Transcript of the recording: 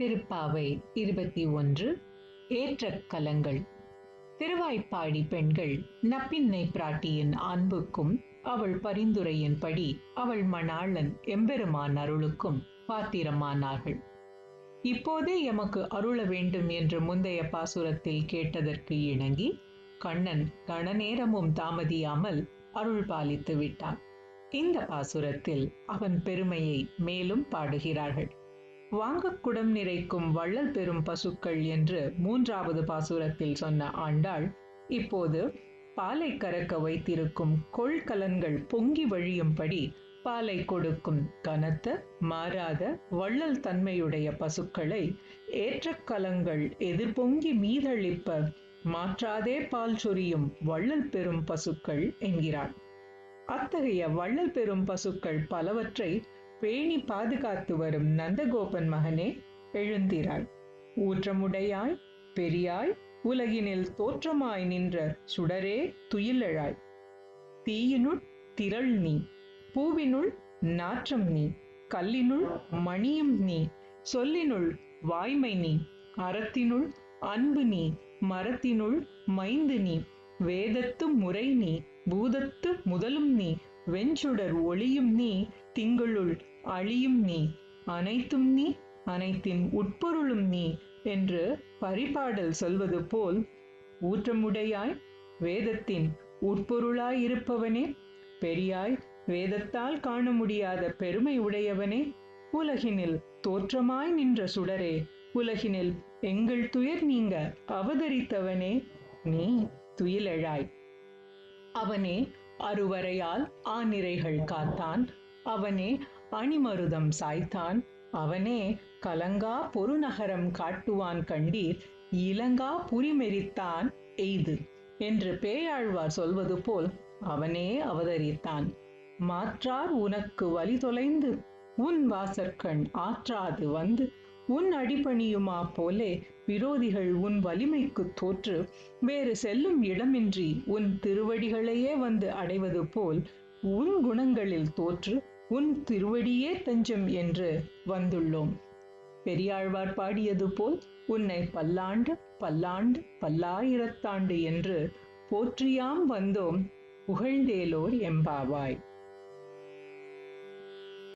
திருப்பாவை இருபத்தி ஒன்று ஏற்ற கலங்கள் திருவாய்ப்பாடி பெண்கள் நப்பின்னை பிராட்டியின் அன்புக்கும் அவள் பரிந்துரையின்படி அவள் மணாளன் எம்பெருமான் அருளுக்கும் பாத்திரமானார்கள். இப்போதே எமக்கு அருள வேண்டும் என்று முந்தைய பாசுரத்தில் கேட்டதற்கு இணங்கி கண்ணன் கணநேரமும் தாமதியாமல் அருள் பாலித்து விட்டான். இந்த பாசுரத்தில் அவன் பெருமையை மேலும் பாடுகிறார்கள். வாங்கக்குடம் நிறைக்கும் வள்ளல் பெறும் பசுக்கள் என்று மூன்றாவது பாசுரத்தில் சொன்ன ஆண்டாள் இப்போது பாலை கறக்க வைத்திருக்கும் கொள்கலன்கள் பொங்கி வழியும்படி பாலை கொடுக்கும் கனத்த மாறாத வள்ளல் தன்மையுடைய பசுக்களை ஏற்ற கலங்கள் எதிர்பொங்கி மீதளிப்ப மாற்றாதே பால் சொரியும் வள்ளல் பெறும் பசுக்கள் என்கிறார் அத்தகைய வள்ளல் பெறும் பசுக்கள் பலவற்றை பேணி பாதுகாத்து வரும் நந்தகோபன் மகனே எழுந்திராய் ஊற்றமுடையாய் பெரியாய் உலகினில் தோற்றமாய் நின்ற சுடரே துயிலழாய். தீயினுள் திரள் நீ பூவினுள் நாற்றம் நீ கல்லினுள் மணியும் நீ சொல்லினுள் வாய்மை நீ அறத்தினுள் அன்பு நீ மரத்தினுள் மைந்து நீ வேதத்து முறை நீ பூதத்து முதலும் நீ வெஞ்சுடர் ஒளியும் நீ திங்களுள் அழியும் நீ அனைத்தும் நீ அனைத்தின் உட்பொருளும் நீ என்று பரிபாடல் சொல்வது போல் ஊற்றமுடையாய் வேதத்தின் உட்பொருளாயிருப்பவனே பெரியாய் வேதத்தால் காண முடியாத பெருமை உடையவனே உலகினில் தோற்றமாய் நின்ற சுடரே உலகினில் எங்கள் துயர் நீங்க அவதரித்தவனே நீ துயிலழாய். அவனே அருவரையால் ஆநிரைகள் காத்தான் அவனே பனிமருதம் சாய்த்தான். அவனே கலங்கா பொருநகரம் காட்டுவான் கண்டீர். இலங்கா புரிமெரித்தான் எய்து என்று பேயாழ்வார் சொல்வது போல் அவனே அவதரித்தான். மாற்றார் உனக்கு வழி தொலைந்து. உன் வாசற்கண் ஆற்றாது வந்து. உன் அடிபணியுமா போலே விரோதிகள் உன் வலிமைக்கு தோற்று. வேறு செல்லும் இடமின்றி உன் திருவடிகளையே வந்து அடைவது போல் உன் குணங்களில் தோற்று. உன் திருவடியே தஞ்சம் என்று வந்துள்ளோம். பெரியாழ்வார் பாடியது போல் உன்னை பல்லாண்டு பல்லாண்டு பல்லாயிரத்தாண்டு என்று போற்றியாம் வந்தோம். புகழ்ந்தேலோர் எம்பாவாய்.